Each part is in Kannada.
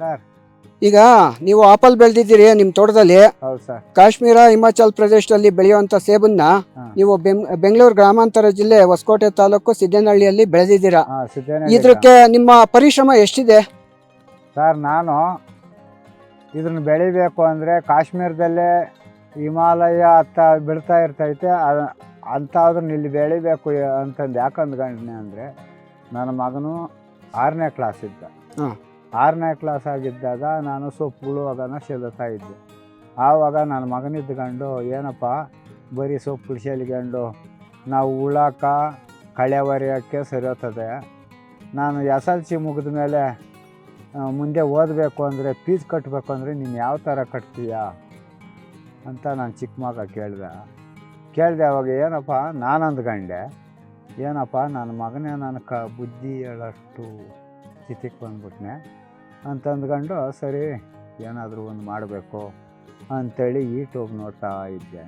ಸರ್. ಈಗ ನೀವು ಆಪಲ್ ಬೆಳೆದಿದ್ದೀರಿ ನಿಮ್ಮ ತೋಟದಲ್ಲಿ. ಹೌದು ಸರ್. ಕಾಶ್ಮೀರ ಹಿಮಾಚಲ್ ಪ್ರದೇಶದಲ್ಲಿ ಬೆಳೆಯುವಂತ ಸೇಬನ್ನ ನೀವು ಬೆಂಗಳೂರು ಗ್ರಾಮಾಂತರ ಜಿಲ್ಲೆ ಹೊಸಕೋಟೆ ತಾಲೂಕು ಸಿದ್ದೇನಹಳ್ಳಿಯಲ್ಲಿ ಬೆಳೆದಿದ್ದೀರಾ. ಹಾಂ ಸಿದ್ದೇನ ಇದಕ್ಕೆ ನಿಮ್ಮ ಪರಿಶ್ರಮ ಎಷ್ಟಿದೆ? ಸರ್ ನಾನು ಇದನ್ನ ಬೆಳಿಬೇಕು ಅಂದರೆ ಕಾಶ್ಮೀರದಲ್ಲೇ ಹಿಮಾಲಯ ಅತ್ತ ಬಿಡ್ತಾ ಇರ್ತೈತೆ ಅಂಥಾದ್ರೂ ಅಂಥದನ್ನ ಇಲ್ಲಿ ಬೆಳಿಬೇಕು ಅಂತಂದು ಯಾಕೆ ಅಂದ್ಕೊಂಡ್ನಿ ಅಂದರೆ ನನ್ನ ಮಗನು ಆರನೇ ಕ್ಲಾಸ್ ಇದ್ದ. ಹಾಂ. ಆರನೇ ಕ್ಲಾಸ್ ಆಗಿದ್ದಾಗ ನಾನು ಸೊಪ್ಪುಗಳು ಅದನ್ನು ಚೆಲ್ಲುತ್ತಾ ಇದ್ದೆ. ಆವಾಗ ನನ್ನ ಮಗನಿದ್ಕೊಂಡು ಏನಪ್ಪ, ಬರೀ ಸೊಪ್ಪು ಚೆಲ್ಕೊಂಡು ನಾವು ಉಳಾಕ ಕಳೆ ಹೊರೆಯೋಕ್ಕೆ ಸರಿಯೋತದೆ ನಾನು ಎಸ್ ಎಲ್ ಸಿ ಮುಗಿದ ಮೇಲೆ ಮುಂದೆ ಓದಬೇಕು ಅಂದರೆ, ಫೀಸ್ ಕಟ್ಟಬೇಕು ಅಂದರೆ ನೀನು ಯಾವ ಥರ ಕಟ್ತೀಯಾ? ಅಂತ ನಾನು ಚಿಕ್ಕ ಮಗ ಕೇಳಿದೆ. ಕೇಳಿದೆ ಅವಾಗ, ಏನಪ್ಪ ನಾನು ಅಂದ್ಕೊಂಡೆ ಏನಪ್ಪ, ನನ್ನ ಮಗನೇ ನನ್ನ ಕ, ಬುದ್ಧಿ ಹೇಳೋಷ್ಟು ಸ್ಥಿತಿಗೆ ಬಂದ್ಬಿಟ್ನೆ. ಅಂತ ಅಂದ್ಕೊಂಡು ಸರಿ, ಏನಾದರೂ ಒಂದು ಮಾಡಬೇಕು ಅಂಥೇಳಿ ಯೂಟ್ಯೂಬ್ ನೋಡ್ತಾ ಇದ್ದೆ.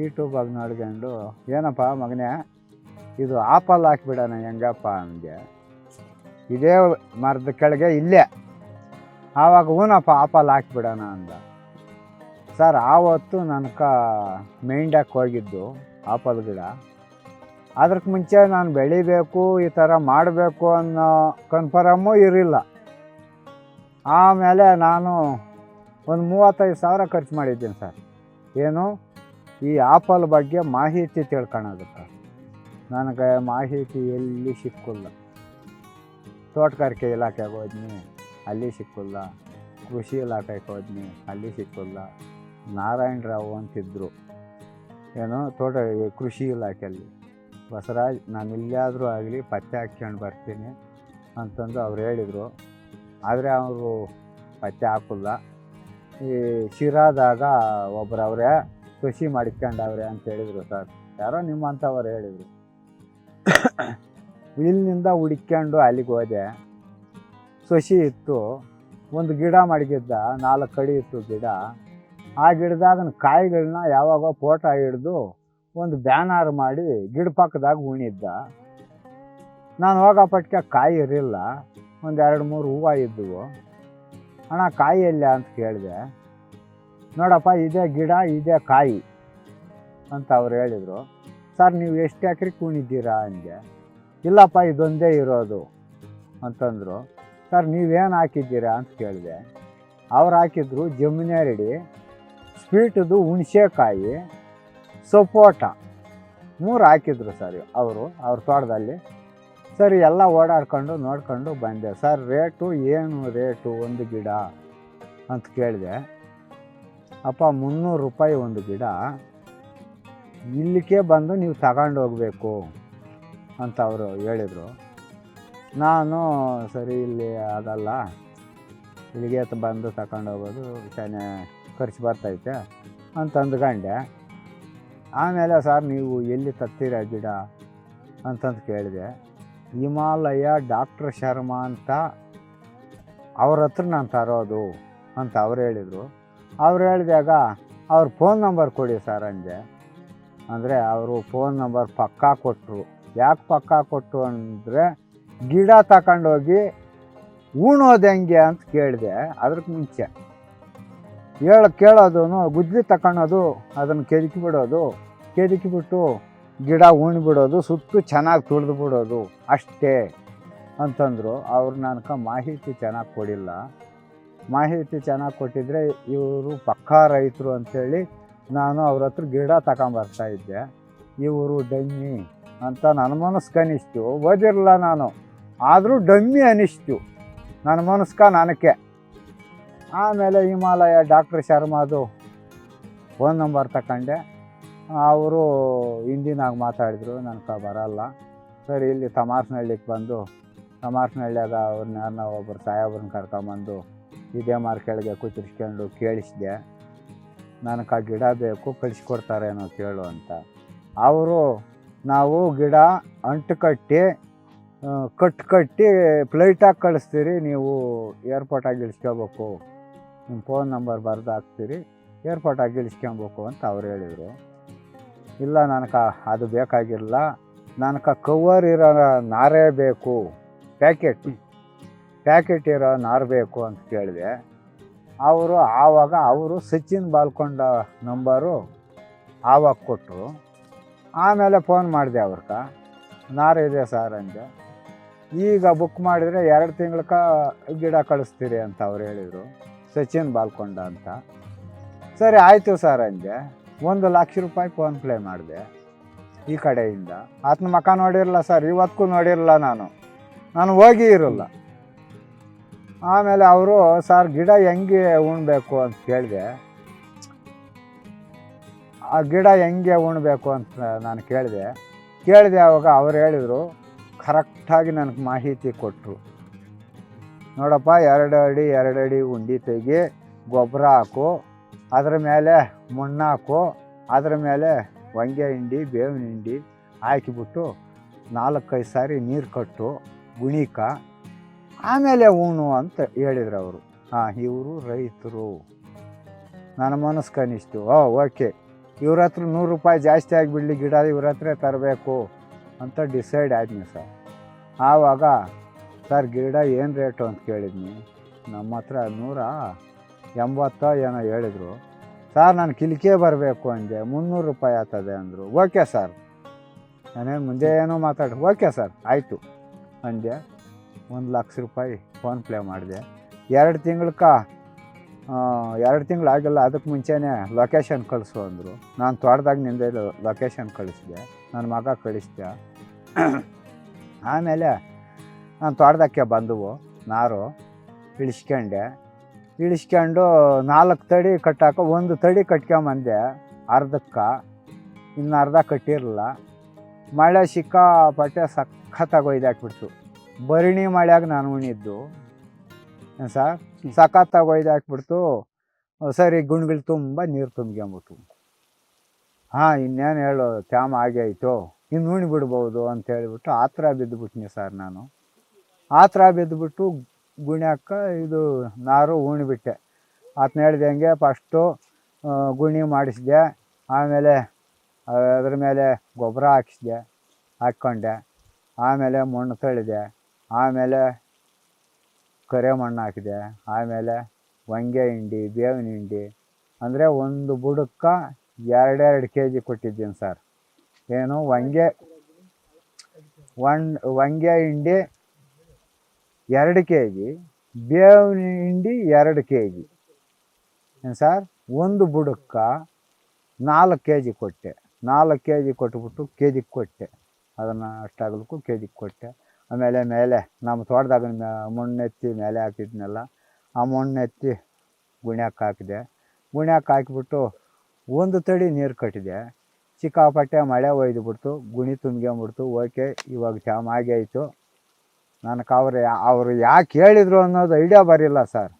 ಯೂಟ್ಯೂಬಾಗಿ ನೋಡ್ಕೊಂಡು, ಏನಪ್ಪ ಮಗನೇ, ಇದು ಆಪಲ್ ಹಾಕ್ಬಿಡೋಣ ಹೆಂಗಪ್ಪ ಅಂದೆ ಇದೇ ಮರದ ಕೆಳಗೆ ಇಲ್ಲೇ. ಆವಾಗ ಹೂನಪ್ಪ ಆಪಲ್ ಹಾಕ್ಬಿಡೋಣ ಅಂದ. ಸರ್, ಆವತ್ತು ನನ್ನ ಕ ಮೈಂಡಾಕ್ ಹೋಗಿದ್ದು ಆಪಲ್ ಗಿಡ. ಅದಕ್ಕೆ ಮುಂಚೆ ನಾನು ಬೆಳಿಬೇಕು, ಈ ಥರ ಮಾಡಬೇಕು ಅನ್ನೋ ಕನ್ಫರ್ಮು ಇರಲಿಲ್ಲ. ಆಮೇಲೆ ನಾನು ಒಂದು ಮೂವತ್ತೈದು ಸಾವಿರ ಖರ್ಚು ಮಾಡಿದ್ದೀನಿ ಸರ್. ಏನು? ಈ ಆಪಲ್ ಬಗ್ಗೆ ಮಾಹಿತಿ ತಿಳ್ಕೊಳೋದಕ್ಕೆ ನನಗೆ ಮಾಹಿತಿ ಎಲ್ಲಿ ಸಿಕ್ಕಿಲ್ಲ. ತೋಟಗಾರಿಕೆ ಇಲಾಖೆಗೆ ಹೋದ್ನಿ, ಅಲ್ಲಿ ಸಿಕ್ಕಿಲ್ಲ. ಕೃಷಿ ಇಲಾಖೆಗೆ ಹೋದ್ನಿ, ಅಲ್ಲಿ ಸಿಕ್ಕಿಲ್ಲ. ನಾರಾಯಣರಾವ್ ಅಂತಿದ್ದರು ಏನು? ತೋಟ, ಕೃಷಿ ಇಲಾಖೆಯಲ್ಲಿ. ಬಸರಾಜ್ ನಾನು ಎಲ್ಲಿಯಾದರೂ ಆಗಲಿ ಪತ್ತೆ ಹಾಕ್ಕೊಂಡು ಬರ್ತೀನಿ ಅಂತಂದು ಅವ್ರು ಹೇಳಿದರು. ಆದರೆ ಅವರು ಪತ್ತೆ ಹಾಕಿಲ್ಲ. ಈ ಶಿರಾದಾಗ ಒಬ್ಬರವರೇ ಕೃಷಿ ಮಾಡಿಕೊಂಡವ್ರೆ ಅಂತ ಹೇಳಿದರು ಸರ್. ಯಾರೋ ನಿಮ್ಮಂಥವ್ರು ಹೇಳಿದರು. ಇಲ್ಲಿನಿಂದ ಹುಡ್ಕೊಂಡು ಅಲ್ಲಿಗೆ ಹೋದೆ. ಸಸಿ ಇತ್ತು. ಒಂದು ಗಿಡ ಮಡಗಿದ್ದ, ನಾಲ್ಕು ಕಡಿ ಇತ್ತು ಗಿಡ. ಆ ಗಿಡದಾಗ ಕಾಯಿಗಳನ್ನ ಯಾವಾಗ ಫೋಟೋ ಹಿಡ್ದು ಒಂದು ಬ್ಯಾನರ್ ಮಾಡಿ ಗಿಡ ಪಕ್ಕದಾಗ ಉಣಿದ್ದ ನಾನು ಹೋಗಪಟ್ಕೆ ಕಾಯಿ ಇರಲಿಲ್ಲ. ಒಂದು ಎರಡು ಮೂರು ಹೂವು ಇದ್ದವು ಅಣ್ಣ, ಕಾಯಿ ಎಲ್ಲ ಅಂತ ಕೇಳಿದೆ. ನೋಡಪ್ಪ, ಇದೇ ಗಿಡ, ಇದೇ ಕಾಯಿ ಅಂತ ಅವ್ರು ಹೇಳಿದರು. ಸರ್, ನೀವು ಎಷ್ಟು ಎಕರೆ ಕೂಣಿದ್ದೀರಾ? ಹಂಗೆ ಇಲ್ಲಪ್ಪ, ಇದೊಂದೇ ಇರೋದು. ಅಂತಂದರು. ಸರ್, ನೀವೇನು ಹಾಕಿದ್ದೀರಾ? ಅಂತ ಕೇಳಿದೆ. ಅವ್ರು ಹಾಕಿದ್ರು ಜಮುನೇರಡಿ ಸ್ವೀಟದು ಹುಣಸೆಕಾಯಿ ಸಪೋಟ ಮೂರು ಹಾಕಿದ್ರು ಸರ್ ಅವರು ಅವ್ರ ತೋಟದಲ್ಲಿ. ಸರಿ, ಎಲ್ಲ ಓಡಾಡ್ಕೊಂಡು ನೋಡ್ಕೊಂಡು ಬಂದೆ. ಸರ್, ರೇಟು ಏನು ರೇಟು? ಒಂದು ಗಿಡ? ಅಂತ ಕೇಳಿದೆ. ಅಪ್ಪ, ಮುನ್ನೂರು ರೂಪಾಯಿ ಒಂದು ಗಿಡ. ಇಲ್ಲಿಗೆ ಬಂದು ನೀವು ತಗೊಂಡು ಹೋಗಬೇಕು, ಅಂತ ಅವರು ಹೇಳಿದರು. ನಾನು ಸರಿ, ಇಲ್ಲಿ ಆಗಲ್ಲ ಇಲ್ಲಿಗೆ ಬಂದು ತಗೊಂಡು ಹೋಗೋದು ಚೆನ್ನಾಗಿ ಖರ್ಚು ಬರ್ತೈತೆ, ಅಂತ ಅಂದ್ಕೊಂಡೆ. ಆಮೇಲೆ ಸರ್, ನೀವು ಎಲ್ಲಿ ತತ್ತೀರ ಗಿಡ? ಅಂತಂದು ಕೇಳಿದೆ. ಹಿಮಾಲಯ ಡಾಕ್ಟ್ರ್ ಶರ್ಮಾ ಅಂತ ಅವ್ರ ಹತ್ರ ನಾನು ತರೋದು ಅಂತ ಅವ್ರು ಹೇಳಿದರು. ಅವ್ರು ಹೇಳಿದಾಗ ಅವ್ರ ಫೋನ್ ನಂಬರ್ ಕೊಡಿ ಸರ್ ಅಂದೆ. ಅಂದರೆ ಅವರು ಫೋನ್ ನಂಬರ್ ಪಕ್ಕಾ ಕೊಟ್ಟರು ಯಾಕೆ ಪಕ್ಕಾ ಕೊಟ್ಟರು ಅಂದರೆ ಗಿಡ ತಗೊಂಡೋಗಿ ಉಣೋದು ಹೆಂಗೆ ಅಂತ ಕೇಳಿದೆ. ಅದ್ರಕ್ಕೆ ಮುಂಚೆ ಹೇಳ ಕೇಳೋದು ಗುಜ್ಲಿ ತಗೊಳೋದು ಅದನ್ನು ಕೆದಕಿ ಬಿಡೋದು ಕೆದಕಿ ಬಿಟ್ಟು ಗಿಡ ಉಣ್ಬಿಡೋದು ಸುತ್ತು ಚೆನ್ನಾಗಿ ತುಳಿದು ಬಿಡೋದು ಅಷ್ಟೇ ಅಂತಂದರು. ಅವ್ರು ನನಗೆ ಮಾಹಿತಿ ಚೆನ್ನಾಗಿ ಕೊಡಿಲ್ಲ. ಮಾಹಿತಿ ಚೆನ್ನಾಗಿ ಕೊಟ್ಟಿದ್ರೆ ಇವರು ಪಕ್ಕಾ ರೈತರು ಅಂಥೇಳಿ ನಾನು ಅವ್ರ ಹತ್ರ ಗಿಡ ತಗೊಂಬರ್ತಾ ಇದ್ದೆ. ಇವರು ಡಮ್ಮಿ ಅಂತ ನನ್ನ ಮನಸ್ಸು ಅನಿಸ್ತು. ಓದಿರಲ್ಲ ನಾನು. ಆದರೂ ಡಮ್ಮಿ ಅನಿಸ್ತು. ನನ್ನ ಮನಸ್ಕ ನನಗೆ ಆಮೇಲೆ ಹಿಮಾಲಯ ಡಾಕ್ಟ್ರ್ ಶರ್ಮಾದು ಫೋನ್ ನಂಬರ್ ತಗೊಂಡೆ ಅವರು ಹಿಂದಿನಾಗ ಮಾತಾಡಿದ್ರು ನನಗೆ ಬರಲ್ಲ. ಸರಿ, ಇಲ್ಲಿ ತಮಾರ್ಸ್ನಹಳ್ಳಿಗೆ ಬಂದು ತಮಾರ್ಸ್ನಹಳ್ಳಿಯಾಗ ಅವ್ರನ್ನ ಯಾರನ್ನ ಒಬ್ಬರು ಸಾಹೇಬ್ರನ್ನ ಕರ್ಕೊಂಬಂದು, ಇದೇ ಮಾರ್ಕೆಳಿಗೆ ಕೆಳಗೆ ಕೂತಿರ್ಸ್ಕೊಂಡು ಕೇಳಿಸಿದೆ. ನನಗೆ ಆ ಗಿಡ ಬೇಕು ಕಳಿಸ್ಕೊಡ್ತಾರೇನೋ ಕೇಳು ಅಂತ. ಅವರು ನಾವು ಗಿಡ ಅಂಟು ಕಟ್ಟಿ ಕಟ್ಟು ಕಟ್ ಕಟ್ಟಿ ಫ್ಲೈಟಾಗಿ ಕಳಿಸ್ತೀರಿ, ನೀವು ಏರ್ಪೋರ್ಟಾಗಿ ಇಳಿಸ್ಕೋಬೇಕು. ನಿಮ್ಮ ಫೋನ್ ನಂಬರ್ ಬರೆದು ಹಾಕ್ತೀರಿ ಏರ್ಪೋರ್ಟಾಗಿ ಇಳಿಸ್ಕೊಬೇಕು ಅಂತ ಅವ್ರು ಹೇಳಿದರು. ಇಲ್ಲ ನನಗೆ ಅದು ಬೇಕಾಗಿಲ್ಲ. ನನಗೆ ಕವರ್ ಇರೋ ನಾರೇ ಬೇಕು. ಪ್ಯಾಕೆಟ್ ಪ್ಯಾಕೆಟ್ ಇರೋ ನಾರು ಬೇಕು ಅಂತ ಕೇಳಿದೆ. ಅವರು ಆವಾಗ ಅವರು ಸಚಿನ್ ಬಾಲ್ಕೊಂಡ ನಂಬರು ಆವಾಗ ಕೊಟ್ಟರು ಆಮೇಲೆ ಫೋನ್ ಮಾಡಿದೆ ಅವ್ರಕ ನಾರು ಇದೆ ಸರ್ ಅಂದೆ. ಈಗ ಬುಕ್ ಮಾಡಿದರೆ ಎರಡು ತಿಂಗಳಕ ಗಿಡ ಕಳಿಸ್ತೀರಿ ಅಂತ ಅವ್ರು ಹೇಳಿದರು. ಸಚಿನ್ ಬಾಲ್ಕೊಂಡ ಅಂತ. ಸರಿ ಆಯಿತು ಸರ್ ಅಂದೆ. ಒಂದು ಲಕ್ಷ ರೂಪಾಯಿ ಫೋನ್ ಪ್ಲೇ ಮಾಡಿದೆ ಈ ಕಡೆಯಿಂದ. ಆತನ ಮಕ ನೋಡಿರಲ್ಲ ಸರ್, ಇವತ್ತಿಗೂ ನೋಡಿರಲ್ಲ ನಾನು. ನಾನು ಹೋಗಿ ಇರಲ್ಲ. ಆಮೇಲೆ ಅವರು, ಸರ್, ಗಿಡ ಹೆಂಗೆ ಉಣ್ಬೇಕು? ಅಂತ ಕೇಳಿದೆ. ಆ ಗಿಡ ಹೆಂಗೆ ಉಣ್ಬೇಕು ಅಂತ ನಾನು ಕೇಳಿದೆ. ಕೇಳಿದೆ ಆವಾಗ ಅವ್ರು ಹೇಳಿದರು, ಕರೆಕ್ಟಾಗಿ ನನಗೆ ಮಾಹಿತಿ ಕೊಟ್ಟರು ನೋಡಪ್ಪ, ಎರಡು ಅಡಿ ಎರಡು ಅಡಿ ಉಂಡಿ ತೆಗಿ, ಗೊಬ್ಬರ ಹಾಕು. ಅದ್ರ ಮೇಲೆ ಮಣ್ಣು ಅದರ ಅದ್ರ ಮೇಲೆ ಹೊಂಗೆ ಹಿಂಡಿ, ಬೇವಿನ ಹಿಂಡಿ ಹಾಕಿಬಿಟ್ಟು ನಾಲ್ಕೈದು ಸಾರಿ ನೀರು ಕಟ್ಟು, ಗುಣಿಕ. ಆಮೇಲೆ ಉಣ್ಣು ಅಂತ ಹೇಳಿದ್ರು ಅವರು. ಹಾಂ, ಇವರು ರೈತರು. ನನ್ನ ಮನಸ್ಸು ಕನಿಷ್ಟು ಓ, ಓಕೆ. ಇವ್ರ ಹತ್ರ ನೂರು ರೂಪಾಯಿ ಜಾಸ್ತಿ ಆಗಿಬಿಡಲಿ ಗಿಡ, ಇವ್ರ ಹತ್ರ ತರಬೇಕು ಅಂತ ಡಿಸೈಡ್ ಆದ್ನಿ ಸರ್. ಆವಾಗ, ಸರ್, ಗಿಡ ಏನು ರೇಟು? ಅಂತ ಕೇಳಿದ್ನಿ. ನಮ್ಮ ಹತ್ರ ನೂರ ಎಂಬತ್ತೋ ಏನೋ ಹೇಳಿದರು. ಸರ್, ನಾನು ಕಿಲಿಕೆ ಬರಬೇಕು ಅಂದೆ. ಮುನ್ನೂರು ರೂಪಾಯಿ ಆಗ್ತದೆ ಅಂದರು. Okay sir. ನಾನೇನು ಮುಂದೆ ಏನೋ ಮಾತಾಡಿ. Okay sir. ಆಯಿತು. ಅಂದೆ. ಒಂದು ಲಕ್ಷ ರೂಪಾಯಿ ಫೋನ್ ಪ್ಲೇ ಮಾಡಿದೆ. ಎರಡು ತಿಂಗ್ಳಕ್ಕ ಎರಡು ತಿಂಗಳು ಆಗಿಲ್ಲ ಅದಕ್ಕೆ ಮುಂಚೆನೇ ಲೊಕೇಶನ್ ಕಳಿಸು ಅಂದರು. ನಾನು ತೋಟದಾಗ ನಿಂದೆ ಲೊಕೇಶನ್ ಕಳಿಸಿದೆ. ನನ್ನ ಮಗ ಕಳಿಸಿದೆ. ಆಮೇಲೆ ನಾನು ತೋಟದಕ್ಕೆ ಬಂದವು. ನಾರು ಇಳಿಸ್ಕೊಂಡೆ. ಇಳಿಸ್ಕೊಂಡು ನಾಲ್ಕು ತಡಿ ಕಟ್ಟಾಕ, ಒಂದು ತಡಿ ಕಟ್ಕೊಂಬಂದೆ ಅರ್ಧಕ್ಕೆ, ಇನ್ನು ಅರ್ಧ ಕಟ್ಟಿರಲಿಲ್ಲ. ಮಳೆ ಸಿಕ್ಕಾಪಟ್ಟೆ ಸಖತ್ತಾಗಿ ಒಯ್ದಾಕ್ಬಿಡ್ತು. ಭರಣಿ ಮಳೆಯಾಗ ನಾನು ಉಣಿದ್ದು ಸರ್? ಸಖತ್ತಾಗಿ ಒಯ್ದಾಕ್ಬಿಡ್ತು. ಸರಿ, ಗುಣ್ಗಳು ತುಂಬ ನೀರು ತುಂಬ್ಕೊಂಬಿಟ್ಟು ಹಾಂ, ಇನ್ನೇನು ಹೇಳು, ತ್ಯಾಮ ಆಗೇ ಆಯಿತು ಇನ್ನು ಉಣಿ ಬಿಡ್ಬೋದು ಅಂತ ಹೇಳಿಬಿಟ್ಟು ಆ ಥರ ಬಿದ್ದುಬಿಟ್ನಿ ಸರ್ ನಾನು. ಆ ಥರ ಬಿದ್ದುಬಿಟ್ಟು ಗುಣ್ಯಾಕ ಇದು ನಾರು ಉಣಿಬಿಟ್ಟೆ. ಆತನ ಹೇಳ್ದಂಗೆ ಫಸ್ಟು ಗುಣಿ ಮಾಡಿಸಿದೆ, ಆಮೇಲೆ ಅದ್ರ ಮೇಲೆ ಗೊಬ್ಬರ ಹಾಕಿಸಿದೆ, ಹಾಕ್ಕೊಂಡೆ. ಆಮೇಲೆ ಮಣ್ಣು ತಳಿದೆ, ಆಮೇಲೆ ಕರೆ ಮಣ್ಣು ಹಾಕಿದೆ, ಆಮೇಲೆ ಹೊಂಗೆ ಹಿಂಡಿ, ಬೇವಿನ ಹಿಂಡಿ, ಅಂದರೆ ಒಂದು ಬುಡಕ್ಕೆ ಎರಡೆರಡು ಕೆ ಜಿ ಕೊಟ್ಟಿದ್ದೀನಿ ಸರ್. ಏನು, ಹೊಂಗೆ ಒನ್ ಹೊಂಗೆ ಹಿಂಡಿ ಎರಡು ಕೆ ಜಿ ಬೇವಿನ ಹಿಂಡಿ ಎರಡು ಕೆ ಜಿ ಸರ್? ಒಂದು ಬುಡಕ್ಕೆ ನಾಲ್ಕು ಕೆ ಜಿ ಕೊಟ್ಟೆ. ನಾಲ್ಕು ಕೆ ಜಿ ಕೊಟ್ಬಿಟ್ಟು ಕೆ ಜಿಗೆ ಕೊಟ್ಟೆ. ಅದನ್ನು ಅಷ್ಟಾಗಲಿಕ್ಕೂ ಕೆ ಜಿಗೆ ಕೊಟ್ಟೆ. ಆಮೇಲೆ, ಮೇಲೆ, ನಮ್ಮ ತೋಟದಾಗ ಮಣ್ಣೆತ್ತಿ ಮೇಲೆ ಹಾಕಿದ್ನಲ್ಲ, ಆ ಮಣ್ಣೆತ್ತಿ ಗುಣ್ಯಾಕ್ಕೆ ಹಾಕಿದೆ. ಗುಣ್ಯಾಕ್ಕೆ ಹಾಕಿಬಿಟ್ಟು ಒಂದು ತಡಿ ನೀರು ಕಟ್ಟಿದೆ. ಸಿಕ್ಕಾಪಟ್ಟೆ ಮಳೆ ಒಯ್ದು ಬಿಡ್ತು, ಗುಣಿ ತುಂಬ್ಕೊಂಬಿಡ್ತು. ಓಕೆ, ಇವಾಗ ಜಾಮ್ ಆಗೇ ಆಯಿತು. ನನಗೆ ಅವ್ರು ಅವರು ಯಾಕೆ ಹೇಳಿದರು ಅನ್ನೋದು ಐಡಿಯಾ ಬರಿಲ್ಲ ಸರ್.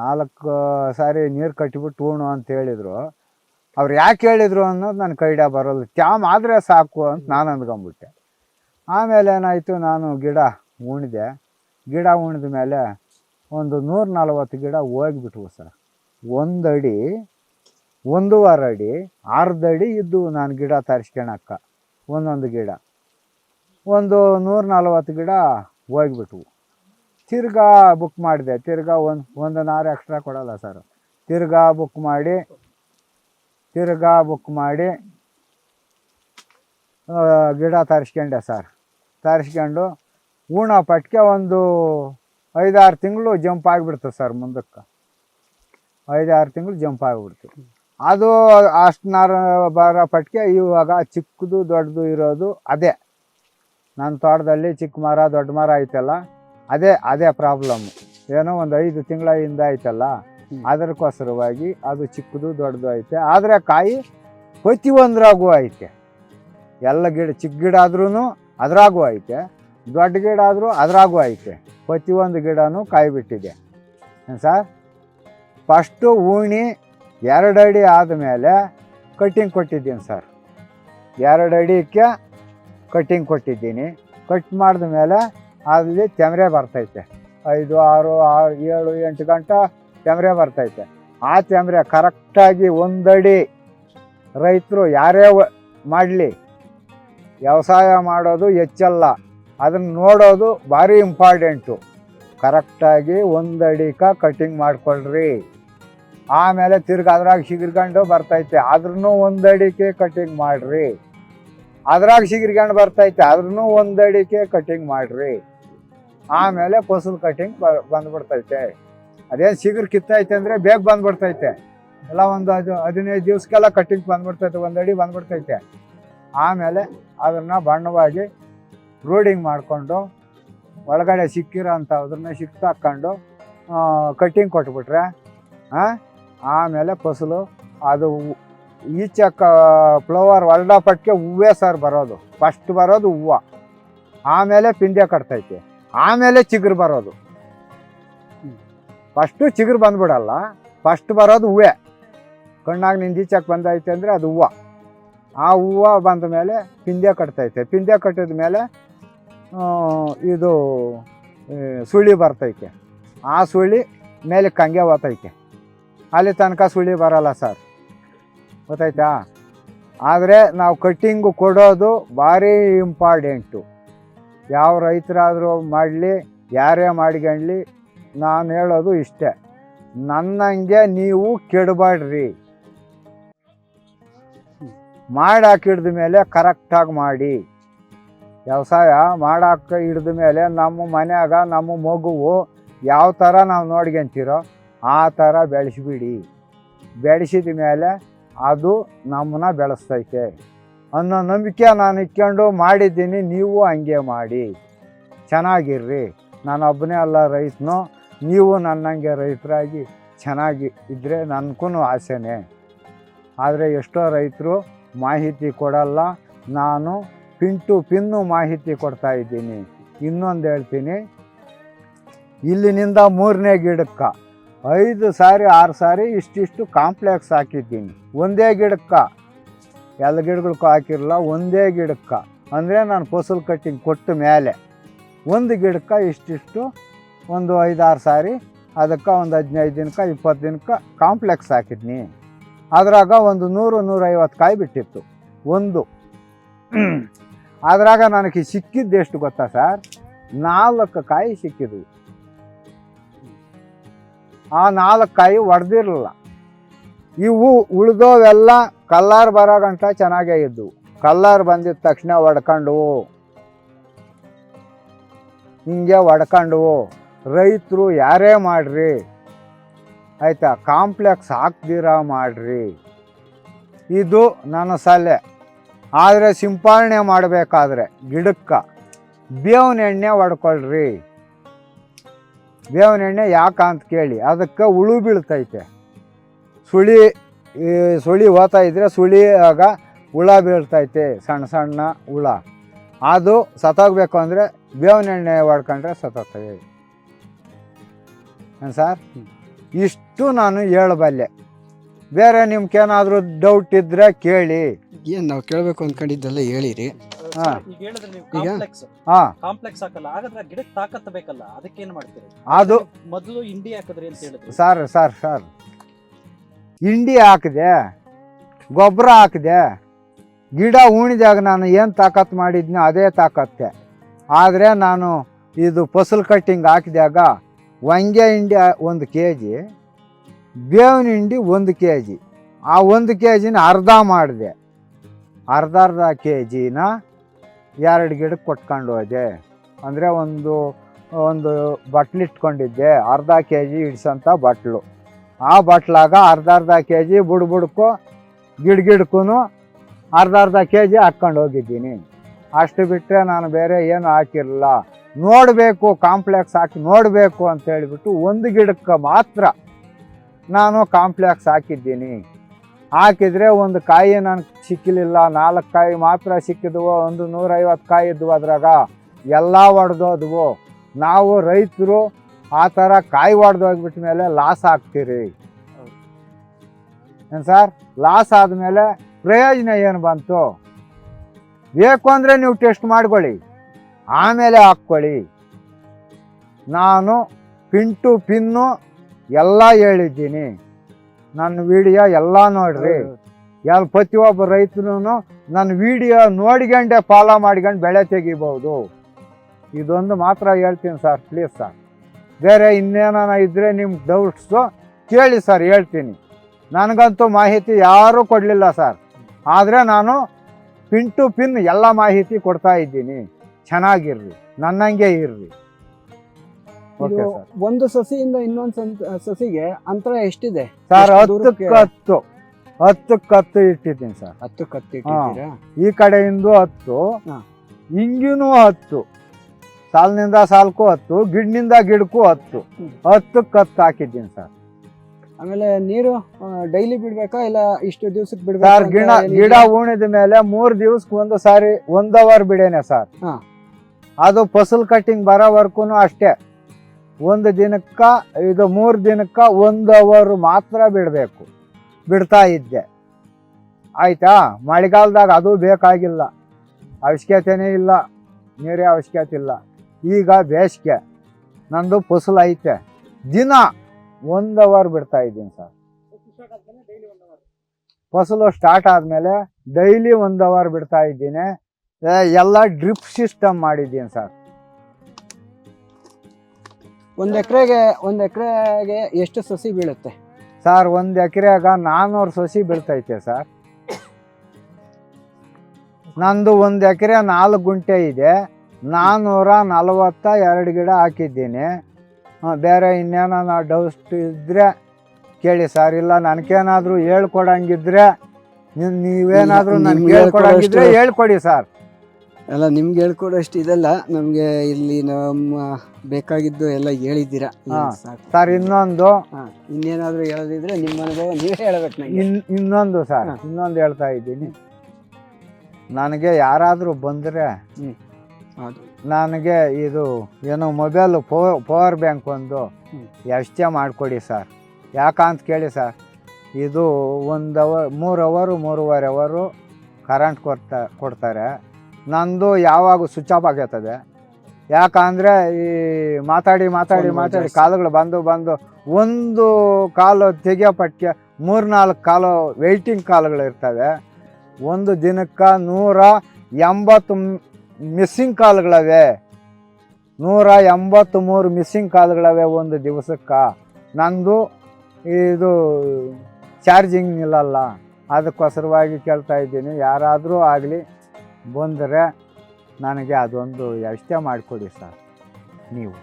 ನಾಲ್ಕು ಸಾರಿ ನೀರು ಕಟ್ಟಿಬಿಟ್ಟು ಉಣು ಅಂತ ಹೇಳಿದರು. ಅವ್ರು ಯಾಕೆ ಹೇಳಿದರು ಅನ್ನೋದು ನನಗೆ ಐಡಿಯಾ ಬರೋಲ್ಲ. ತ್ಯಾಮ್ ಆದರೆ ಸಾಕು ಅಂತ ನಾನು ಅಂದ್ಕೊಂಬಿಟ್ಟೆ. ಆಮೇಲೆ ಏನಾಯಿತು, ನಾನು ಗಿಡ ಉಣಿದೆ ಗಿಡ ಉಣಿದ ಮೇಲೆ ಒಂದು ನೂರ ನಲ್ವತ್ತು ಗಿಡ ಹೋಗಿಬಿಟ್ವು ಸರ್. ಒಂದು ಅಡಿ ಒಂದೂವರೆ ಅಡಿ ಅರ್ಧ ಅಡಿ ಇದ್ದು ನಾನು ಗಿಡ ತರಿಸ್ಕೊಳಕ್ಕ ಒಂದೊಂದು ಗಿಡ. ಒಂದು ನೂರ ನಲ್ವತ್ತು ಗಿಡ ಹೋಗ್ಬಿಟ್ವು. ತಿರ್ಗಾ ಬುಕ್ ಮಾಡಿದೆ. ತಿರ್ಗಾ ಒಂದು ಒಂದು ನಾರು ಎಕ್ಸ್ಟ್ರಾ ಕೊಡಲ್ಲ ಸರ್ ತಿರ್ಗಾ ಬುಕ್ ಮಾಡಿ, ತಿರ್ಗಾ ಬುಕ್ ಮಾಡಿ ಗಿಡ ತರಿಸ್ಕೊಂಡೆ ಸರ್ ತರಿಸ್ಕೊಂಡು ಹೂಣ ಪಟ್ಕೆ ಒಂದು ಐದಾರು ತಿಂಗಳು ಜಂಪ್ ಆಗಿಬಿಡ್ತು ಸರ್ ಮುಂದಕ್ಕೆ. ಐದಾರು ತಿಂಗಳು ಜಂಪ್ ಆಗಿಬಿಡ್ತು. ಅದು ಅಷ್ಟು ನಾರು ಬರೋ ಪಟ್ಕೆ ಇವಾಗ ಚಿಕ್ಕದು ದೊಡ್ಡದು ಇರೋದು ಅದೇ. ನನ್ನ ತೋಟದಲ್ಲಿ ಚಿಕ್ಕ ಮರ ದೊಡ್ಡ ಮರ ಐತಲ್ಲ ಅದೇ ಅದೇ ಪ್ರಾಬ್ಲಮ್ ಏನೋ ಒಂದು ಐದು ತಿಂಗಳ ಹಿಂದೆ ಐತಲ್ಲ. ಅದಕ್ಕೋಸ್ಕರವಾಗಿ ಅದು ಚಿಕ್ಕದು ದೊಡ್ಡದು ಐತೆ. ಆದರೆ ಕಾಯಿ ಪ್ರತಿಯೊಂದ್ರಾಗೂ ಐತೆ. ಎಲ್ಲ ಗಿಡ ಚಿಕ್ಕ ಗಿಡ ಆದ್ರೂ ಅದ್ರಾಗೂ ಐತೆ. ದೊಡ್ಡ ಗಿಡ ಆದರೂ ಅದ್ರಾಗೂ ಐತೆ. ಪ್ರತಿಯೊಂದು ಗಿಡನೂ ಕಾಯಿ ಬಿಟ್ಟಿದೆ. ಸರ್? ಫಸ್ಟು ಉಣಿ ಎರಡು ಅಡಿ ಆದಮೇಲೆ ಕಟ್ಟಿಂಗ್ ಕೊಟ್ಟಿದ್ದೀನಿ ಸರ್. ಎರಡು ಅಡಿಗೆ ಕಟ್ಟಿಂಗ್ ಕೊಟ್ಟಿದ್ದೀನಿ. ಕಟ್ ಮಾಡಿದ ಮೇಲೆ ಅಲ್ಲಿ ತೆಮರೆ ಬರ್ತೈತೆ. ಐದು, ಆರು ಆರು ಏಳು, ಎಂಟು ಗಂಟೆ ತೆಮರೆ ಬರ್ತೈತೆ. ಆ ತೆಮರೆ ಕರೆಕ್ಟಾಗಿ ಒಂದಡಿ ರೈತರು ಯಾರೇ ಮಾಡಲಿ. ವ್ಯವಸಾಯ ಮಾಡೋದು ಹೆಚ್ಚಲ್ಲ. ಅದನ್ನು ನೋಡೋದು ಭಾರಿ ಇಂಪಾರ್ಟೆಂಟು ಕರೆಕ್ಟಾಗಿ ಒಂದು ಅಡಿಕ ಕಟಿಂಗ್ ಮಾಡ್ಕೊಳ್ರಿ. ಆಮೇಲೆ ತಿರ್ಗಿ ಅದ್ರಾಗ ಸಿಗಿರ್ಕೊಂಡು ಬರ್ತೈತೆ. ಆದ್ರೂ ಒಂದಡಿಕೆ ಕಟ್ಟಿಂಗ್ ಮಾಡ್ರಿ. ಅದ್ರಾಗ ಸಿಗಿರ್ಕೊಂಡು ಬರ್ತೈತೆ ಆದ್ರೂ ಒಂದು ಅಡಿಕೆ ಕಟಿಂಗ್ ಮಾಡ್ರಿ. ಆಮೇಲೆ ಫಸಲು ಕಟಿಂಗ್ ಬಂದ್ಬಿಡ್ತೈತೆ. ಅದೇನು ಸಿಗರ್ ಕಿತ್ತೈತೆ ಅಂದರೆ ಬೇಗ ಬಂದ್ಬಿಡ್ತೈತೆ. ಎಲ್ಲ ಒಂದು ಅದು, ಹದಿನೈದು ದಿವ್ಸಕ್ಕೆಲ್ಲ ಕಟ್ಟಿಂಗ್ ಬಂದ್ಬಿಡ್ತೈತೆ, ಒಂದು ಬಂದ್ಬಿಡ್ತೈತೆ. ಆಮೇಲೆ ಅದನ್ನು ಬಣ್ಣವಾಗಿ ರೂಡಿಂಗ್ ಮಾಡಿಕೊಂಡು, ಒಳಗಡೆ ಸಿಕ್ಕಿರೋ ಅಂತ ಅದನ್ನ ಹಾಕ್ಕೊಂಡು ಕಟ್ಟಿಂಗ್ ಕೊಟ್ಬಿಟ್ರೆ ಆಮೇಲೆ ಫಸಲು ಅದು ಈಚೆ ಫ್ಲವರ್ ಹೊಲ್ಡಪಟ್ಟಿಗೆ ಹೂವೇ ಸರ್ ಬರೋದು. ಫಸ್ಟ್ ಬರೋದು ಹೂವು. ಆಮೇಲೆ ಪಿಂಡ್ಯ ಕಟ್ತೈತೆ. ಆಮೇಲೆ ಚಿಗುರು ಬರೋದು. ಫಸ್ಟು ಚಿಗುರು ಬಂದ್ಬಿಡಲ್ಲ. ಫಸ್ಟ್ ಬರೋದು ಹೂವೇ. ಕಣ್ಣಾಗ ನಿಂದೀಚಕ್ಕೆ ಬಂದೈತೆ ಅಂದರೆ ಅದು ಹೂವು. ಆ ಹೂವು ಬಂದ ಮೇಲೆ ಪಿಂದ್ಯ ಕಟ್ತೈತೆ. ಪಿಂದೆ ಕಟ್ಟಿದ ಮೇಲೆ ಇದು ಸುಳಿ ಬರ್ತೈತೆ. ಆ ಸುಳಿ ಮೇಲೆ ಕಂಗೆ ಹೋತೈತೆ ಅಲ್ಲಿ ತನಕ ಸುಳಿ ಬರಲ್ಲ ಸರ್. ಗೊತ್ತಾಯ್ತಾ? ಆದರೆ ನಾವು ಕಟ್ಟಿಂಗು ಕೊಡೋದು ಭಾರಿ ಇಂಪಾರ್ಟೆಂಟು ಯಾವ ರೈತರಾದರೂ ಮಾಡಲಿ, ಯಾರೇ ಮಾಡ್ಕೊಳ್ಳಿ ನಾನು ಹೇಳೋದು ಇಷ್ಟೇ. ನನ್ನಂಗೆ ನೀವು ಕೆಡಬೇಡ್ರಿ ಮಾಡಿ ಹಾಕಿಡ್ದ ಮೇಲೆ ಕರೆಕ್ಟಾಗಿ ಮಾಡಿ. ವ್ಯವಸಾಯ ಮಾಡಾಕ ಹಿಡ್ದ ಮೇಲೆ ನಮ್ಮ ಮನ್ಯಾಗ, ನಮ್ಮ ಮಗುವು ಯಾವ ಥರ ನಾವು ನೋಡ್ಕೊಂತೀರೋ ಆ ಥರ ಬೆಳೆಸ್ಬಿಡಿ. ಬೆಳೆಸಿದ ಮೇಲೆ ಅದು ನಮ್ಮನ್ನ ಬೆಳೆಸ್ತೈತೆ. ಅನ್ನೋ ನಂಬಿಕೆ ನಾನು ಇಟ್ಕೊಂಡು ಮಾಡಿದ್ದೀನಿ, ನೀವು ಹಂಗೆ ಮಾಡಿ. ಚೆನ್ನಾಗಿರ್ರಿ. ನಾನು ಒಬ್ಬನೇ ಅಲ್ಲ ರೈತನು, ನೀವು ನನ್ನಂಗೆ ರೈತರಾಗಿ ಚೆನ್ನಾಗಿ ಇದ್ದರೆ ನನಗೂ ಆಸೆನೇ. ಆದರೆ ಎಷ್ಟೋ ರೈತರು ಮಾಹಿತಿ ಕೊಡಲ್ಲ. ನಾನು ಪಿನ್ ಟು ಪಿನ್ನು ಮಾಹಿತಿ ಕೊಡ್ತಾ ಇದ್ದೀನಿ. ಇನ್ನೊಂದು ಹೇಳ್ತೀನಿ. ಇಲ್ಲಿನಿಂದ ಮೂರನೇ ಗಿಡಕ್ಕೆ. ಐದು ಸಾರಿ, ಆರು ಸಾರಿ ಇಷ್ಟಿಷ್ಟು ಕಾಂಪ್ಲೆಕ್ಸ್ ಹಾಕಿದ್ದೀನಿ. ಒಂದೇ ಗಿಡಕ್ಕೆ, ಎಲ್ಲ ಗಿಡಗಳಿಗೂ ಹಾಕಿರಲ್ಲ, ಒಂದೇ ಗಿಡಕ್ಕೆ. ಅಂದರೆ ನಾನು ಫಸಲು ಕಟ್ಟಿಂಗ್ ಕೊಟ್ಟ ಮೇಲೆ ಒಂದು ಗಿಡಕ್ಕೆ ಇಷ್ಟಿಷ್ಟು ಒಂದು ಐದಾರು ಸಾರಿ, ಅದಕ್ಕೆ ಒಂದು ಹದಿನೈದು ದಿನಕ್ಕೆ, ಇಪ್ಪತ್ತು ದಿನಕ್ಕೆ ಕಾಂಪ್ಲೆಕ್ಸ್ ಹಾಕಿದ್ನಿ. ಅದ್ರಾಗ ಒಂದು ನೂರು, ನೂರೈವತ್ತು ಕಾಯಿ ಬಿಟ್ಟಿತ್ತು. ಒಂದು. ಅದ್ರಾಗ ನನಗೆ ಸಿಕ್ಕಿದ್ದು ಎಷ್ಟು ಗೊತ್ತಾ ಸರ್? ನಾಲ್ಕು ಕಾಯಿ ಸಿಕ್ಕಿದ್ವು. ಆ ನಾಲ್ಕು ಕಾಯಿ ಒಡೆದಿರಲಿಲ್ಲ. ಇವು ಉಳಿದೋವೆಲ್ಲ ಕಲ್ಲರ್ ಬರೋ ಗಂಟ ಚೆನ್ನಾಗೇ ಇದ್ದವು ಕಲ್ಲರ್ ಬಂದಿದ ತಕ್ಷಣ ಒಡ್ಕೊಂಡು ಹಿಂಗೆ ಒಡ್ಕೊಂಡು ರೈತರು ಯಾರೇ ಮಾಡ್ರಿ. ಆಯಿತಾ? ಕಾಂಪ್ಲೆಕ್ಸ್ ಹಾಕ್ದಿರ ಮಾಡ್ರಿ. ಇದು ನನ್ನ ಸಲಹೆ ಆದರೆ ಸಿಂಪಡಣೆ ಮಾಡಬೇಕಾದ್ರೆ ಗಿಡಕ್ಕೆ. ಬೇವಿನ ಎಣ್ಣೆ ಹೊಡ್ಕೊಳ್ರಿ ಬೇವಿನ ಎಣ್ಣೆ ಯಾಕೆ ಅಂತ ಕೇಳಿ. ಅದಕ್ಕೆ ಹುಳು ಬೀಳ್ತೈತೆ. ಸುಳಿ ಸುಳಿ ಹೋತಾ ಇದ್ರೆ ಸುಳಿ ಆಗ ಹುಳ ಬೀಳ್ತೈತೆ, ಸಣ್ಣ ಸಣ್ಣ ಹುಳ. ಅದು ಸತ್ತೋಗ್ಬೇಕು ಅಂದರೆ ಬೇವಿನ ಎಣ್ಣೆ ಹೊಡ್ಕೊಂಡ್ರೆ ಸತ್ತೋಗ್ತವೆ ಸರ್? ಇಷ್ಟು ನಾನು ಹೇಳಬಲ್ಲೆ. ಬೇರೆ ನಿಮ್ಗೇನಾದರೂ ಡೌಟ್ ಇದ್ದರೆ ಕೇಳಿ. ಏನು, ನಾವು ಕೇಳಬೇಕು ಅಂದ್ಕೊಂಡಿದ್ದೆಲ್ಲ ಹೇಳಿರಿ. ಹಾ. ಈಗ ಹೇಳಿದ್ರೆ ನೀವು ಈಗ? ಕಾಂಪ್ಲೆಕ್ಸ್ ಹಾಂ. ಕಾಂಪ್ಲೆಕ್ಸ್ ಹಾಕಲ್ಲ. ಹಾಗಾದ್ರೆ ಗಿಡಕ್ಕೆ ತಾಕತ್ ಬೇಕಲ್ಲ? ಅದಕ್ಕೆ ಏನ್ ಮಾಡ್ತೀರಿ? ಅದು ಮೊದಲು ಇಂಡಿ ಹಾಕಿದ್ರಿ ಅಂತ ಹೇಳಿದ್ರು. Sir sir sir. ಹಿಂಡಿ ಹಾಕಿದೆ ಗೊಬ್ಬರ ಹಾಕಿದೆ ಗಿಡ ಉಣಿದಾಗ ನಾನು ಏನು ತಾಕತ್ತು ಮಾಡಿದ್ನೋ ಅದೇ ತಾಕತ್ತೆ. ಆದರೆ ನಾನು ಇದು ಫಸಲು ಕಟ್ಟಿಂಗ್ ಹಾಕಿದಾಗ ವಂಗೆ ಹಿಂಡಿ ಒಂದು ಕೆ ಜಿ ಬೇವಿನ ಹಿಂಡಿ ಒಂದು ಕೆ ಜಿ ಆ ಒಂದು ಕೆ ಜಿನ ಅರ್ಧ ಮಾಡಿದೆ. ಅರ್ಧ ಅರ್ಧ ಕೆ ಜಿನ ಎರಡು ಗಿಡಕ್ಕೆ ಕೊಟ್ಕೊಂಡು ಹೋದೆ. ಅಂದರೆ ಒಂದು ಒಂದು ಇಟ್ಕೊಂಡಿದ್ದೆ. ಅರ್ಧ ಕೆ ಜಿ ಇಡ್ಸೋಂಥ ಬಟ್ಲು. ಆ ಬಟ್ಲಾಗ ಅರ್ಧ ಅರ್ಧ ಕೆ ಜಿ ಬುಡ್ ಬುಡಕ್ಕೂ ಗಿಡ ಗಿಡಕ್ಕೂ ಅರ್ಧ ಅರ್ಧ ಕೆ ಜಿ ಹಾಕ್ಕೊಂಡು ಹೋಗಿದ್ದೀನಿ. ಅಷ್ಟು ಬಿಟ್ಟರೆ ನಾನು ಬೇರೆ ಏನು ಹಾಕಿರಲಿಲ್ಲ. ನೋಡಬೇಕು, ಕಾಂಪ್ಲೆಕ್ಸ್ ಹಾಕಿ ನೋಡಬೇಕು ಅಂತ ಹೇಳಿಬಿಟ್ಟು ಒಂದು ಗಿಡಕ್ಕೆ ಮಾತ್ರ ನಾನು ಕಾಂಪ್ಲೆಕ್ಸ್ ಹಾಕಿದ್ದೀನಿ. ಹಾಕಿದರೆ ಒಂದು ಕಾಯಿ ನನಗೆ ಸಿಕ್ಕಿಲಿಲ್ಲ ನಾಲ್ಕು ಕಾಯಿ ಮಾತ್ರ ಸಿಕ್ಕಿದ್ವು ಒಂದು ನೂರೈವತ್ತು ಕಾಯಿ ಇದ್ವು ಅದ್ರಾಗ. ಎಲ್ಲ ಒಡೆದೋದ್ವು. ನಾವು ರೈತರು ಆ ಥರ ಕಾಯಿ ಒಡೆದು ಹೋಗ್ಬಿಟ್ಟ ಮೇಲೆ ಲಾಸ್ ಆಗ್ತೀರಿ. ಏನು ಸರ್? ಲಾಸ್ ಆದಮೇಲೆ ಪ್ರಯೋಜನ ಏನು ಬಂತು? ಬೇಕು ಅಂದರೆ ನೀವು ಟೆಸ್ಟ್ ಮಾಡ್ಕೊಳ್ಳಿ. ಆಮೇಲೆ ಹಾಕ್ಕೊಳ್ಳಿ. ನಾನು ಪಿನ್ ಟು ಪಿನ್ನು ಎಲ್ಲ ಹೇಳಿದ್ದೀನಿ. ನನ್ನ ವಿಡಿಯೋ ಎಲ್ಲ ನೋಡ್ರಿ. ಎಲ್ಲ ಪ್ರತಿಯೊಬ್ಬ ರೈತನು ನನ್ನ ವಿಡಿಯೋ ನೋಡ್ಕೊಂಡೆ ಫಾಲೋ ಮಾಡ್ಕೊಂಡು ಬೆಳೆ ತೆಗಿಬೋದು. ಇದೊಂದು ಮಾತ್ರ ಹೇಳ್ತೀನಿ ಸರ್ ಪ್ಲೀಸ್ ಸರ್ ಬೇರೆ ಇನ್ನೇನಾನ ಇದ್ರೆ ನಿಮ್ಗೆ ಡೌಟ್ಸು ಕೇಳಿ ಸರ್ ಹೇಳ್ತೀನಿ. ನನಗಂತೂ ಮಾಹಿತಿ ಯಾರೂ ಕೊಡಲಿಲ್ಲ ಸರ್ ಆದರೆ ನಾನು ಪಿನ್ ಟು ಪಿನ್ ಎಲ್ಲ ಮಾಹಿತಿ ಕೊಡ್ತಾ ಇದ್ದೀನಿ. ಚೆನ್ನಾಗಿರ್ರಿ ನನ್ನಂಗೆ ಇರ್ರಿ. ಇದು ಒಂದು ಸಸಿಯಿಂದ ಇನ್ನೊಂದು ಸಸಿಗೆ ಅಂತರ ಎಷ್ಟಿದೆ? ಸರ್? ಹತ್ತಕ್ಕೆ ಹತ್ತು ಹತ್ತಕ್ಕೆ ಹತ್ತು ಇಟ್ಟಿದ್ದೀನಿ ಸರ್ ಹತ್ತು ಕತ್ತಿ ಇಟ್ಟಿದ್ದೀರಾ? ಈ ಕಡೆಯಿಂದ ಹತ್ತು ಹಾ. ಹಿಂಗಿನೂ ಹತ್ತು. ಸಾಲಿನಿಂದ ಸಾಲ್ಕು ಹತ್ತು ಗಿಡ್ನಿಂದ ಗಿಡಕ್ಕೂ ಹತ್ತು. ಹ್ಮ್. ಹತ್ತಕ್ಕೆ ಹತ್ತು ಹಾಕಿದ್ದೀನಿ ಸರ್ ಆಮೇಲೆ ನೀರು ಡೈಲಿ ಬಿಡ್ಬೇಕಾ ಇಲ್ಲ ಇಷ್ಟು ದಿವ್ಸಕ್ಕೆ ಸರ್ ಬಿಡ್ಬೇಕಾ ಗಿಡ ಏನಿದೆ? ಗಿಡ ಉಣಿದ ಮೇಲೆ ಮೂರ್ ದಿವ್ಸಕ್ಕೆ ಒಂದು ಸಾರಿ ಒಂದ್ ಅವರ್ ಬಿಡೇನೆ ಸರ್ ಹಾ. ಅದು ಫಸಲ್ ಕಟ್ಟಿಂಗ್ ಬರೋವರ್ಗು ಅಷ್ಟೇ. ಒಂದು ದಿನಕ್ಕ, ಇದು ಮೂರು ದಿನಕ್ಕ ಒಂದು ಅವರು ಮಾತ್ರ ಬಿಡಬೇಕು. ಬಿಡ್ತಾ ಇದ್ದೆ. ಆಯಿತಾ? ಮಳೆಗಾಲದಾಗ ಅದು ಬೇಕಾಗಿಲ್ಲ. ಅವಶ್ಯಕತೆನೇ ಇಲ್ಲ. ನೀರೇ ಅವಶ್ಯಕತೆ ಇಲ್ಲ. ಈಗ ಬೇಸಿಗೆ. ನಂದು ಫಸಲು ಐತೆ. ದಿನ ಒಂದು ಅವರ್ ಬಿಡ್ತಾ ಇದ್ದೀನಿ ಸರ್. ಫಸಲು ಸ್ಟಾರ್ಟ್ ಆದಮೇಲೆ ಡೈಲಿ ಒಂದು ಅವರ್ ಬಿಡ್ತಾ ಇದ್ದೀನಿ. ಎಲ್ಲ ಡ್ರಿಪ್ ಸಿಸ್ಟಮ್ ಮಾಡಿದ್ದೀನಿ ಸರ್. ಒಂದ್ ಎಕರೆಗೆ ಒಂದು ಎಕರೆಗೆ ಎಷ್ಟು ಸಸಿ ಬೀಳುತ್ತೆ? ಸರ್ ಒಂದು ಎಕರೆಗ ನಾನ್ನೂರು ಸಸಿ ಬೀಳ್ತೈತೆ ಸರ್. ನಂದು ಒಂದು ಎಕರೆ ನಾಲ್ಕು ಗುಂಟೆ ಇದೆ. ನಾನ್ನೂರ ನಲವತ್ತ ಎರಡು ಗಿಡ ಹಾಕಿದ್ದೀನಿ. ಬೇರೆ ಇನ್ನೇನ ಡೌಸ್ಟ್ ಇದ್ದರೆ ಕೇಳಿ ಸರ್. ಇಲ್ಲ ನನಗೇನಾದರೂ ಹೇಳ್ಕೊಡಂಗಿದ್ರೆ ನೀವು ನೀವೇನಾದರೂ ನನಗೆ ಹೇಳ್ಕೊಡಂಗಿದ್ರೆ ಹೇಳ್ಕೊಡಿ ಸರ್. ಅಲ್ಲ ನಿಮ್ಗೆ ಹೇಳ್ಕೊಡೋಷ್ಟು ಇದೆಲ್ಲ. ನಮಗೆ ಇಲ್ಲಿ ನಮ್ಮ ಬೇಕಾಗಿದ್ದು ಎಲ್ಲ ಹೇಳಿದ್ದೀರಾ. ಹಾ. ಸಾಕು. ಸರ್ ಇನ್ನೊಂದು. ಇನ್ನೇನಾದರೂ ಹೇಳದಿದ್ರೆ ನಿಮ್ಮ ಅನುಭವ ನೀವೇ ಹೇಳ್ಬೇಕು ನಂಗೆ. ಇನ್ ಇನ್ನೊಂದು ಸರ್ ಹಾ. ಇನ್ನೊಂದು ಹೇಳ್ತಾ ಇದ್ದೀನಿ. ನನಗೆ ಯಾರಾದರೂ ಬಂದರೆ ಹೌದು. ನನಗೆ ಇದು ಏನು ಮೊಬೈಲು ಪವರ್ ಬ್ಯಾಂಕ್ ಒಂದು ಎಷ್ಟೇ ವ್ಯವಸ್ಥೆ ಮಾಡಿಕೊಡಿ ಸರ್. ಯಾಕಂತ ಕೇಳಿ ಸರ್ ಇದು ಒಂದು ಅವರ್ ಮೂರು ಅವರು ಮೂರುವರೆ ಅವರು ಕರೆಂಟ್ ಕೊಡ್ತಾ ಕೊಡ್ತಾರೆ. ನಂದು ಯಾವಾಗ ಸ್ವಿಚ್ ಆಫ್ ಆಗಿರ್ತದೆ ಯಾಕಂದರೆ ಈ ಮಾತಾಡಿ ಮಾತಾಡಿ ಮಾತಾಡಿ ಕಾಲುಗಳು ಬಂದು ಬಂದು ಒಂದು ಕಾಲು ತೆಗಿಯೋ ಪಟ್ಟಿಗೆ ಮೂರು ನಾಲ್ಕು ಕಾಲು ವೆಯ್ಟಿಂಗ್ ಕಾಲುಗಳು ಇರ್ತವೆ. ಒಂದು ದಿನಕ್ಕೆ ನೂರ ಎಂಬತ್ತು ಮಿಸ್ಸಿಂಗ್ ಕಾಲುಗಳವೆ. ನೂರ ಎಂಬತ್ತು ಮೂರು ಮಿಸ್ಸಿಂಗ್ ಕಾಲುಗಳವೆ ಒಂದು ದಿವಸಕ್ಕೆ. ನಂದು ಇದು ಚಾರ್ಜಿಂಗ್ ನಿಲ್ಲಲ್ಲ ಅದಕ್ಕೋಸ್ಕರವಾಗಿ ಕೇಳ್ತಾ ಇದ್ದೀನಿ. ಯಾರಾದರೂ ಆಗಲಿ ಬಂದರೆ ನನಗೆ ಅದೊಂದು ವ್ಯವಸ್ಥೆ ಮಾಡಿಕೊಡಿ ಸರ್ ನೀವು.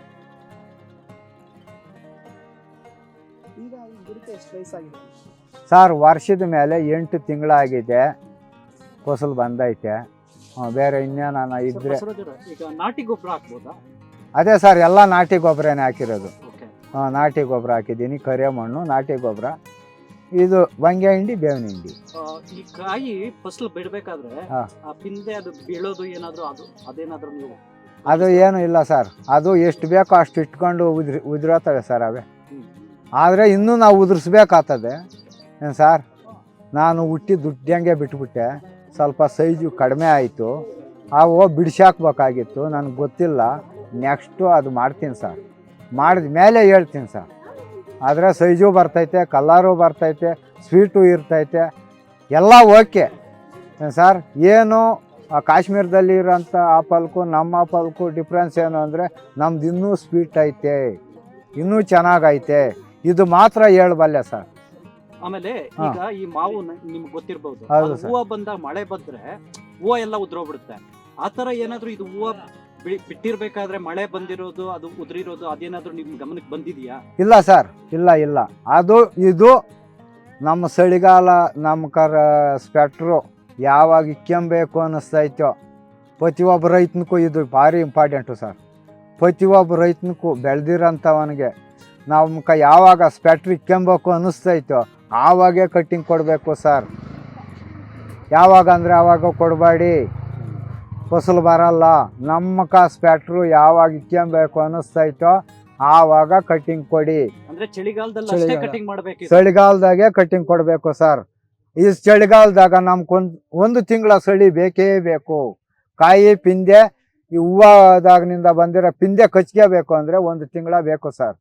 ಸರ್ ವರ್ಷದ ಮೇಲೆ ಎಂಟು ತಿಂಗಳಾಗಿದೆ ಫಸಲು ಬಂದೈತೆ. ಬೇರೆ ಇನ್ನೇ ನಾನು ಇದ್ದರೆ ನಾಟಿ ಗೊಬ್ಬರ ಹಾಕ್ಬೋದಾ? ಅದೇ ಸರ್ ಎಲ್ಲ ನಾಟಿ ಗೊಬ್ಬರನೇ ಹಾಕಿರೋದು. ನಾಟಿ ಗೊಬ್ಬರ ಹಾಕಿದ್ದೀನಿ ಕರಿಯ ಮಣ್ಣು ನಾಟಿ ಗೊಬ್ಬರ. ಇದು ಬಂಗ್ಯಾ ಹಿಂಡಿ ಬೇವಿನ ಹಿಂಡಿ. ಈ ಕಾಯಿ ಫಸಲು ಬಿಡ್ಬೇಕಾದ್ರೆ ಹಾ. ಆ ಪಿಂದೆ ಅದು ಬೀಳೋದು ಏನಾದ್ರು ಅದು ಅದೇನಾದ್ರು ನೀವು ಅದು ಏನು ಇಲ್ಲ ಸರ್. ಅದು ಎಷ್ಟು ಬೇಕೋ ಅಷ್ಟು ಇಟ್ಕೊಂಡು ಉದ್ರಿ ಉದುರತ್ತವೆ ಸರ್ ಅವೇ. ಹ್ಮ್. ಆದರೆ ಇನ್ನೂ ನಾವು ಉದುರಿಸ್ಬೇಕಾಗ್ತದೆ ಏನು ಸರ್? ನಾನು ಹುಟ್ಟಿ ದುಡ್ಡಂಗೆ ಬಿಟ್ಬಿಟ್ಟೆ. ಸ್ವಲ್ಪ ಸೈಜು ಕಡಿಮೆ ಆಯಿತು. ಅವು ಬಿಡಿಸಾಕ್ಬೇಕಾಗಿತ್ತು. ನನಗೆ ಗೊತ್ತಿಲ್ಲ. ನೆಕ್ಸ್ಟು ಅದು ಮಾಡ್ತೀನಿ ಸರ್. ಮಾಡಿದ ಮೇಲೆ ಹೇಳ್ತೀನಿ ಸರ್. ಆದರೆ ಸೈಜು ಬರ್ತೈತೆ ಕಲ್ಲರು ಬರ್ತೈತೆ ಸ್ವೀಟು ಇರ್ತೈತೆ ಎಲ್ಲ ಓಕೆ. ಸರ್? ಏನು ಆ ಕಾಶ್ಮೀರದಲ್ಲಿ ಇರೋಂಥ ಆಪಲ್ಕು ನಮ್ಮ ಆಪಲ್ಕು ಡಿಫ್ರೆನ್ಸ್ ಏನು ಅಂದರೆ ನಮ್ದು ಇನ್ನೂ ಸ್ವೀಟ್ ಐತೆ ಇನ್ನೂ ಚೆನ್ನಾಗೈತೆ. ಇದು ಮಾತ್ರ ಹೇಳಬಲ್ಲೆ ಸರ್. ಆಮೇಲೆ ಈಗ ಈ ಮಾವು ನಿಮ್ಗೆ ಗೊತ್ತಿರ್ಬೋದು. ಹೌದು ಹೂವ ಬಂದಾಗ ಮಳೆ ಬಂದ್ರೆ ಹೂವು ಎಲ್ಲ ಉದ್ರೋಗ್ಬಿಡುತ್ತೆ. ಆತರ ಏನಾದ್ರು ಇದು ಹೂವ ಬಿಟ್ಟಿರ್ಬೇಕಾದ್ರೆ ಮಳೆ ಬಂದಿರೋದು, ಅದು ಉದ್ರಿರೋದು, ಅದೇನಾದ್ರೂ ನಿಮ್ ಗಮನಕ್ಕೆ ಬಂದಿದ್ಯಾ? ಇಲ್ಲ ಸರ್, ಇಲ್ಲ ಇಲ್ಲ. ಅದು, ಇದು ನಮ್ಮ ಚಳಿಗಾಲ ನಮ್ಮ ಕರ ಸ್ವೆಟ್ರು ಯಾವಾಗ ಇಕ್ಕೆಂಬೇಕು ಅನ್ನಿಸ್ತೈತೋ, ಪ್ರತಿಯೊಬ್ಬ ರೈತನಿಗೂ ಇದು ಭಾರಿ ಇಂಪಾರ್ಟೆಂಟು ಸರ್. ಪ್ರತಿಯೊಬ್ಬ ರೈತನಿಗೂ ಬೆಳೆದಿರೋಂಥವನಿಗೆ ನಮ್ಮ ಕ ಯಾವಾಗ ಸ್ವೆಟ್ರ್ ಇಕ್ಕೆಂಬೇಕು ಅನ್ನಿಸ್ತೈತೋ, ಆವಾಗೇ ಕಟ್ಟಿಂಗ್ ಕೊಡಬೇಕು ಸರ್. ಯಾವಾಗ ಅಂದರೆ ಆವಾಗ ಕೊಡಬೇಡಿ. ಫಸಲು ಬರಲ್ಲ. ನಮ್ಮ ಕಾಸು ಫ್ಯಾಕ್ಟ್ರಿ ಯಾವಾಗ ಇಕ್ಕೊಂಬೇಕು ಅನಿಸ್ತೈತೋ ಆವಾಗ ಕಟ್ಟಿಂಗ್ ಕೊಡಿ. ಅಂದ್ರೆ ಚಳಿಗಾಲದಲ್ಲಿ ಅಷ್ಟೇ ಚಳಿಗಾಲ. ಕಟಿಂಗ್ ಮಾಡ್ಬೇಕು ಚಳಿಗಾಲದಾಗೆ ಕಟ್ಟಿಂಗ್ ಕೊಡಬೇಕು ಸರ್. ಈ ಚಳಿಗಾಲದಾಗ ನಮ್ಗೊಂದು ಒಂದು ತಿಂಗಳ ಸಳಿ ಬೇಕೇ ಬೇಕು. ಕಾಯಿ ಪಿಂದೆ ಈ ಹೂವಾದಾಗಿನಿಂದ ಬಂದಿರೋ ಪಿಂದೆ ಕಚ್ಕೋಬೇಕು ಅಂದರೆ ಒಂದು ತಿಂಗಳ ಬೇಕು ಸರ್.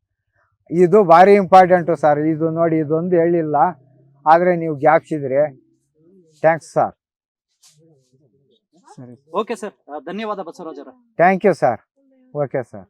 ಇದು ಭಾರಿ ಇಂಪಾರ್ಟೆಂಟು ಸರ್. ಇದು ನೋಡಿ ಇದೊಂದು ಹೇಳಿಲ್ಲ. ಆದರೆ ನೀವು ಗ್ಯಾಪ್ಸಿದ್ರಿ. Thanks sir. ಸರಿ. Okay sir. ಧನ್ಯವಾದ ಬಸವರಾಜರ thank you sir okay sir